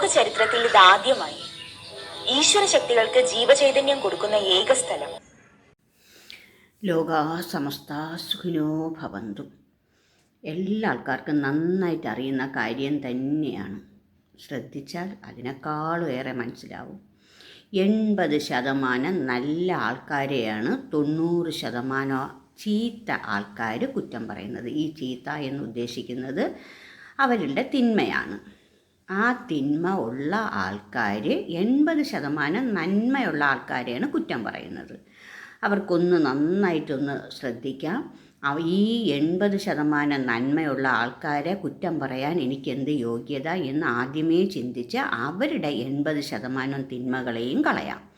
ലോക ചരിത്രത്തിൽ ഇതാദ്യമായി ഈശ്വര ശക്തികൾക്ക് ജീവചൈതന്യം കൊടുക്കുന്ന ഏക സ്ഥലം. ലോകാ സമസ്ത സുഖിനോ ഭവന്തു. എല്ലാ ആൾക്കാർക്കും നന്നായിട്ട് അറിയുന്ന കാര്യം തന്നെയാണ്. ശ്രദ്ധിച്ചാൽ അതിനേക്കാളും ഏറെ മനസ്സിലാവും. എൺപത് ശതമാനം നല്ല ആൾക്കാരെയാണ് തൊണ്ണൂറ് ശതമാനം ചീത്ത ആൾക്കാർ കുറ്റം പറയുന്നത്. ഈ ചീത്ത എന്ന് ഉദ്ദേശിക്കുന്നത് അവരുടെ തിന്മയാണ്. ആ തിന്മ ഉള്ള ആൾക്കാർ എൺപത് ശതമാനം നന്മയുള്ള ആൾക്കാരെയാണ് കുറ്റം പറയുന്നത്. അവർക്കൊന്ന് നന്നായിട്ടൊന്ന് ശ്രദ്ധിക്കാം. ഈ എൺപത് ശതമാനം നന്മയുള്ള ആൾക്കാരെ കുറ്റം പറയാൻ എനിക്കെന്ത് യോഗ്യത എന്ന് ആദ്യമേ ചിന്തിച്ച് അവരുടെ എൺപത് ശതമാനം തിന്മകളെയും കളയാം.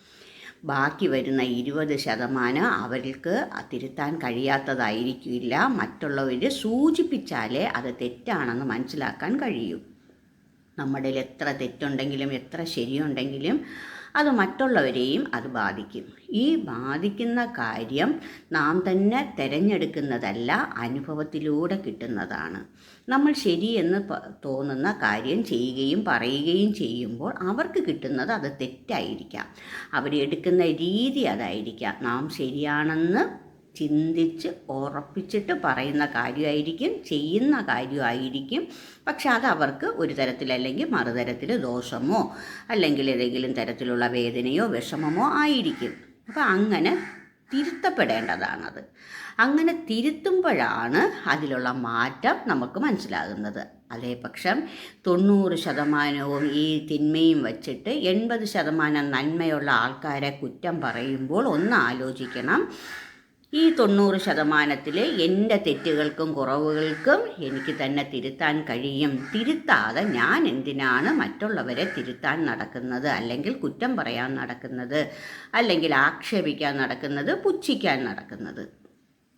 ബാക്കി വരുന്ന ഇരുപത് ശതമാനം അവർക്ക് തിരുത്താൻ കഴിയാത്തതായിരിക്കില്ല. മറ്റുള്ളവർ സൂചിപ്പിച്ചാലേ അത് തെറ്റാണെന്ന് മനസ്സിലാക്കാൻ കഴിയൂ. നമ്മുടെ എത്ര തെറ്റുണ്ടെങ്കിലും എത്ര ശരിയുണ്ടെങ്കിലും അത് മറ്റുള്ളവരെയും അത് ബാധിക്കും. ഈ ബാധിക്കുന്ന കാര്യം നാം തന്നെ തിരഞ്ഞെടുക്കുന്നതല്ല അനുഭവത്തിലൂടെ കിട്ടുന്നതാണ്. നമ്മൾ ശരിയെന്ന് തോന്നുന്ന കാര്യം ചെയ്യുകയും പറയുകയും ചെയ്യുമ്പോൾ അവർക്ക് കിട്ടുന്നത് അത് തെറ്റായിരിക്കാം. അവരെടുക്കുന്ന രീതി അതായിരിക്കാം. നാം ശരിയാണെന്ന് ചിന്തിച്ച് ഉറപ്പിച്ചിട്ട് പറയുന്ന കാര്യമായിരിക്കും ചെയ്യുന്ന കാര്യമായിരിക്കും. പക്ഷെ അത് അവർക്ക് ഒരു തരത്തിലല്ലെങ്കിൽ മറുതരത്തിൽ ദോഷമോ അല്ലെങ്കിൽ ഏതെങ്കിലും തരത്തിലുള്ള വേദനയോ വിഷമമോ ആയിരിക്കും. അപ്പം അങ്ങനെ തിരുത്തപ്പെടേണ്ടതാണത്. അങ്ങനെ തിരുത്തുമ്പോഴാണ് അതിലുള്ള മാറ്റം നമുക്ക് മനസ്സിലാകുന്നത്. അതേപക്ഷം തൊണ്ണൂറ് ശതമാനവും ഈ തിന്മയും വച്ചിട്ട് എൺപത് ശതമാനം നന്മയുള്ള ആൾക്കാരെ കുറ്റം പറയുമ്പോൾ ഒന്ന് ആലോചിക്കണം. ഈ തൊണ്ണൂറ് ശതമാനത്തിൽ എന്റെ തെറ്റുകൾക്കും കുറവുകൾക്കും എനിക്ക് തന്നെ തിരുത്താൻ കഴിയും. തിരുത്താതെ ഞാൻ എന്തിനാണ് മറ്റുള്ളവരെ തിരുത്താൻ നടക്കുന്നത്? അല്ലെങ്കിൽ കുറ്റം പറയാൻ നടക്കുന്നത്? അല്ലെങ്കിൽ ആക്ഷേപിക്കാൻ നടക്കുന്നത്? പുച്ഛിക്കാൻ നടക്കുന്നത്?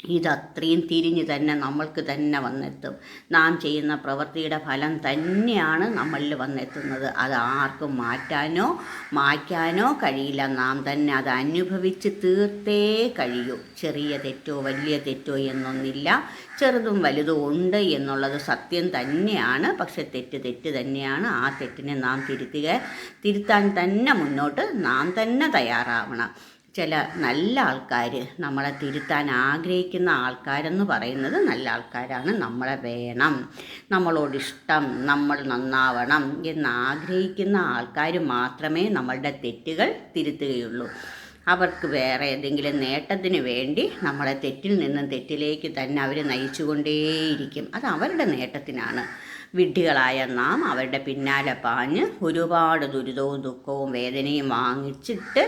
ഇതത്രയും തിരിഞ്ഞ് തന്നെ നമ്മൾക്ക് തന്നെ വന്നെത്തും. നാം ചെയ്യുന്ന പ്രവൃത്തിയുടെ ഫലം തന്നെയാണ് നമ്മളിൽ വന്നെത്തുന്നത്. അത് ആർക്കും മാറ്റാനോ മായ്ക്കാനോ കഴിയില്ല. നാം തന്നെ അത് അനുഭവിച്ച് തീർത്തേ കഴിയൂ. ചെറിയ തെറ്റോ വലിയ തെറ്റോ എന്നൊന്നില്ല. ചെറുതും വലുതും ഉണ്ട് എന്നുള്ളത് സത്യം തന്നെയാണ്. പക്ഷെ തെറ്റ് തെറ്റ് തന്നെയാണ്. ആ തെറ്റിനെ നാം തിരുത്തുക തിരുത്താൻ തന്നെ മുന്നോട്ട് നാം തന്നെ തയ്യാറാവണം. ചില നല്ല ആൾക്കാർ നമ്മളെ തിരുത്താൻ ആഗ്രഹിക്കുന്ന ആൾക്കാരെന്ന് പറയുന്നത് നല്ല ആൾക്കാരാണ്. നമ്മളെ വേണം നമ്മളോട് ഇഷ്ടം നമ്മൾ നന്നാവണം എന്ന് ആഗ്രഹിക്കുന്ന ആൾക്കാർ മാത്രമേ നമ്മളുടെ തെറ്റുകൾ തിരുത്തുകയുള്ളൂ. അവർക്ക് വേറെ ഏതെങ്കിലും നേട്ടത്തിന് വേണ്ടി നമ്മളെ തെറ്റിൽ നിന്നും തെറ്റിലേക്ക് തന്നെ അവർ നയിച്ചുകൊണ്ടേയിരിക്കും. അത് അവരുടെ നേട്ടത്തിനാണ്. വിഡ്ഢികളായ നാം അവരുടെ പിന്നാലെ പാഞ്ഞ് ഒരുപാട് ദുരിതവും ദുഃഖവും വേദനയും വാങ്ങിച്ചിട്ട്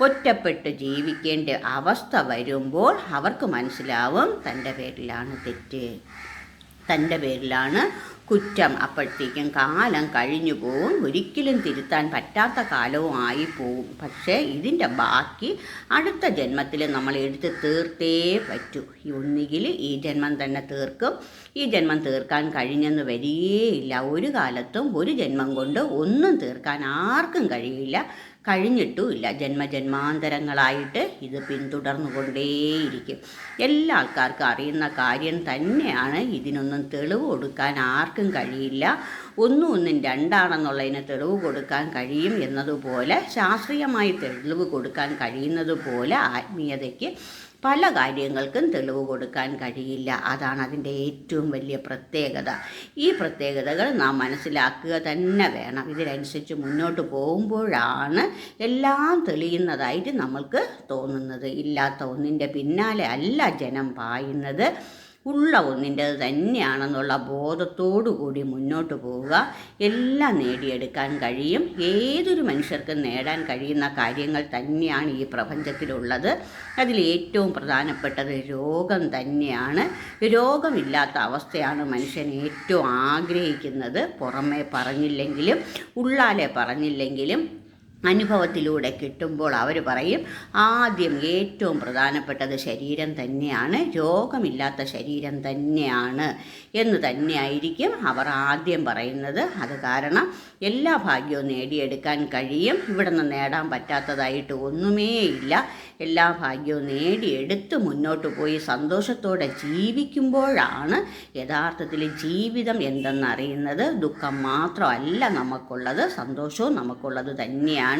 ഒറ്റപ്പെട്ട് ജീവിക്കേണ്ട അവസ്ഥ വരുമ്പോൾ അവർക്ക് മനസ്സിലാവും തന്റെ പേരിലാണ് തെറ്റ്. തന്റെ പേരിലാണ് കുറ്റം അപ്പോഴത്തേക്കും കാലം കഴിഞ്ഞു പോവും. ഒരിക്കലും തിരുത്താൻ പറ്റാത്ത കാലവും ആയി പോവും. പക്ഷേ ഇതിന്റെ ബാക്കി അടുത്ത ജന്മത്തിൽ നമ്മൾ എടുത്ത് തീർത്തേ പറ്റൂ. ഒന്നുകിൽ ഈ ജന്മം തന്നെ തീർക്കും. ഈ ജന്മം തീർക്കാൻ കഴിഞ്ഞെന്ന് വരികയില്ല. ഒരു കാലത്തും ഒരു ജന്മം കൊണ്ട് ഒന്നും തീർക്കാൻ ആർക്കും കഴിയില്ല. കഴിഞ്ഞിട്ടുമില്ല ജന്മജന്മാന്തരങ്ങളായിട്ട് ഇത് പിന്തുടർന്നുകൊണ്ടേയിരിക്കും എല്ലാ ആൾക്കാർക്കും അറിയുന്ന കാര്യം തന്നെയാണ് ഇതിനൊന്നും തെളിവ് കൊടുക്കാൻ ആർക്കും കഴിയില്ല. ഒന്നും ഒന്നും രണ്ടാണെന്നുള്ളതിന് തെളിവ് കൊടുക്കാൻ കഴിയും എന്നതുപോലെ ശാസ്ത്രീയമായി തെളിവ് കൊടുക്കാൻ കഴിയുന്നതുപോലെ ആത്മീയതയ്ക്ക് പല കാര്യങ്ങൾക്കും തെളിവ് കൊടുക്കാൻ കഴിയില്ല. അതാണ് അതിന്റെ ഏറ്റവും വലിയ പ്രത്യേകത. ഈ പ്രത്യേകതകൾ നാം മനസ്സിലാക്കുക തന്നെ വേണം. ഇതിനനുസരിച്ച് മുന്നോട്ട് പോകുമ്പോഴാണ് എല്ലാം തെളിയുന്നതായിട്ട് നമ്മൾക്ക് തോന്നുന്നത്. ഇല്ലാത്ത ഒന്നിന്റെ പിന്നാലെ അല്ല ജനം പായുന്നത്. ഉള്ള ഒന്നിന്റെത് തന്നെയാണെന്നുള്ള കൂടി മുന്നോട്ട് പോവുക. എല്ലാം നേടിയെടുക്കാൻ കഴിയും. ഏതൊരു മനുഷ്യർക്കും നേടാൻ കഴിയുന്ന കാര്യങ്ങൾ തന്നെയാണ് ഈ പ്രപഞ്ചത്തിലുള്ളത്. അതിൽ ഏറ്റവും പ്രധാനപ്പെട്ടത് രോഗം തന്നെയാണ്. രോഗമില്ലാത്ത അവസ്ഥയാണ് മനുഷ്യൻ ഏറ്റവും ആഗ്രഹിക്കുന്നത്. പുറമേ പറഞ്ഞില്ലെങ്കിലും ഉള്ളാലെ പറഞ്ഞില്ലെങ്കിലും അനുഭവത്തിലൂടെ കിട്ടുമ്പോൾ അവർ പറയും ആദ്യം ഏറ്റവും പ്രധാനപ്പെട്ടത് ശരീരം തന്നെയാണ് രോഗമില്ലാത്ത ശരീരം തന്നെയാണ് എന്ന് തന്നെയായിരിക്കും അവർ ആദ്യം പറയുന്നത്. അത് കാരണം എല്ലാ ഭാഗ്യവും നേടിയെടുക്കാൻ കഴിയും. ഇവിടെ നിന്ന് നേടാൻ പറ്റാത്തതായിട്ട് ഒന്നുമേ ഇല്ല എല്ലാ ഭാഗ്യവും നേടിയെടുത്ത് മുന്നോട്ട് പോയി സന്തോഷത്തോടെ ജീവിക്കുമ്പോഴാണ് യഥാർത്ഥത്തിൽ ജീവിതം എന്തെന്നറിയുന്നത്. ദുഃഖം മാത്രമല്ല നമുക്കുള്ളത് സന്തോഷവും നമുക്കുള്ളത് തന്നെയാണ്.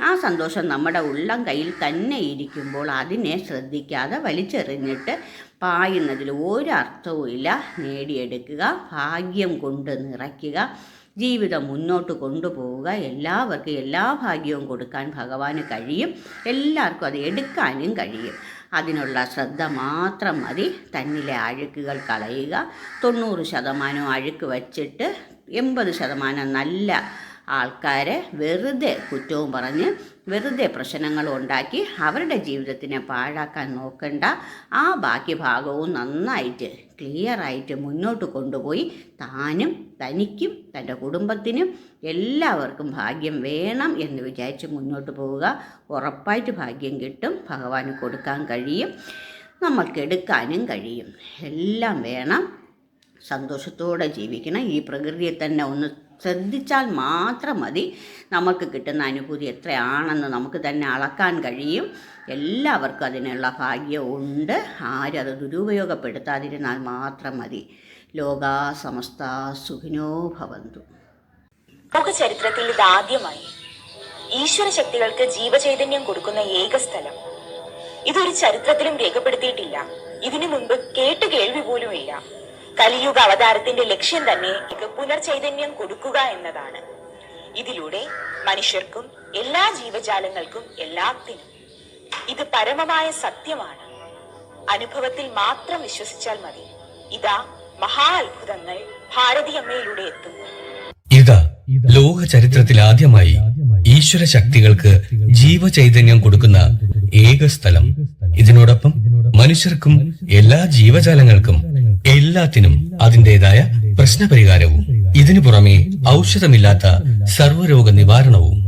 ആ സന്തോഷം നമ്മുടെ ഉള്ളം കയ്യിൽ തന്നെ ഇരിക്കുമ്പോൾ അതിനെ ശ്രദ്ധിക്കാതെ വലിച്ചെറിഞ്ഞിട്ട് പായുന്നതിൽ ഒരർത്ഥവുമില്ല നേടിയെടുക്കുക ഭാഗ്യം കൊണ്ട് നിറയ്ക്കുക ജീവിതം മുന്നോട്ട് കൊണ്ടുപോവുക. എല്ലാവർക്കും എല്ലാ ഭാഗ്യവും കൊടുക്കാൻ ഭഗവാന് കഴിയും. എല്ലാവർക്കും അത് എടുക്കാനും കഴിയും. അതിനുള്ള ശ്രദ്ധ മാത്രം മതി. തന്നിലെ അഴുക്കുകൾ കളയുക. തൊണ്ണൂറ് ശതമാനം അഴുക്ക് വച്ചിട്ട് എൺപത് ശതമാനം നല്ല ആൾക്കാരെ വെറുതെ കുറ്റവും പറഞ്ഞ് വെറുതെ പ്രശ്നങ്ങളും ഉണ്ടാക്കി അവരുടെ ജീവിതത്തിനെ പാഴാക്കാൻ നോക്കണ്ട. ആ ബാക്കി ഭാഗവും നന്നായിട്ട് ക്ലിയറായിട്ട് മുന്നോട്ട് കൊണ്ടുപോയി താനും തനിക്കും തന്റെ കുടുംബത്തിനും എല്ലാവർക്കും ഭാഗ്യം വേണം എന്ന് വിചാരിച്ച് മുന്നോട്ട് പോവുക. ഉറപ്പായിട്ട് ഭാഗ്യം കിട്ടും. ഭഗവാന് കൊടുക്കാൻ കഴിയും. നമ്മൾക്കെടുക്കാനും കഴിയും. എല്ലാം വേണം. സന്തോഷത്തോടെ ജീവിക്കണം. ഈ പ്രകൃതിയെ തന്നെ ഒന്ന് ശ്രദ്ധിച്ചാൽ മാത്രം മതി. നമുക്ക് കിട്ടുന്ന അനുഭൂതി എത്രയാണെന്ന് നമുക്ക് തന്നെ അളക്കാൻ കഴിയും. എല്ലാവർക്കും അതിനുള്ള ഭാഗ്യമുണ്ട്. ആരും അത് ദുരുപയോഗപ്പെടുത്താതിരുന്നാൽ മാത്രം മതി. ലോകാ സമസ്ത സുഖിനോ ഭവന്തു. ലോക ചരിത്രത്തിൽ ഇതാദ്യമായി ഈശ്വര ശക്തികൾക്ക് ജീവചൈതന്യം കൊടുക്കുന്ന ഏക സ്ഥലം. ഇതൊരു ചരിത്രത്തിലും രേഖപ്പെടുത്തിയിട്ടില്ല. ഇതിനു മുൻപ് കേട്ട് കേൾവി പോലുമില്ല. കലിയുഗ അവതാരത്തിന്റെ ലക്ഷ്യം തന്നെ പുനർചൈതന്യം കൊടുക്കുക എന്നതാണ്. ഇതിലൂടെ മനുഷ്യർക്കും എല്ലാ ജീവജാലങ്ങൾക്കും എല്ലാത്തിനും ഇത് പരമമായ സത്യമാണ്. അനുഭവത്തിൽ മാത്രം വിശ്വസിച്ചാൽ മതി. ഇതാ മഹാ അത്ഭുതങ്ങൾ ഭാരതീയമ്മയിലൂടെ എത്തുന്നു. ഇതാ ലോക ചരിത്രത്തിൽ ആദ്യമായി ഈശ്വര ശക്തികൾക്ക് ജീവചൈതന്യം കൊടുക്കുന്ന ഏക സ്ഥലം. ഇതിനോടൊപ്പം മനുഷ്യർക്കും എല്ലാ ജീവജാലങ്ങൾക്കും എല്ലാത്തിനും അതിന്റെതായ പ്രശ്നപരിഹാരവും. ഇതിനു പുറമെ ഔഷധമില്ലാത്ത സർവരോഗ നിവാരണവും.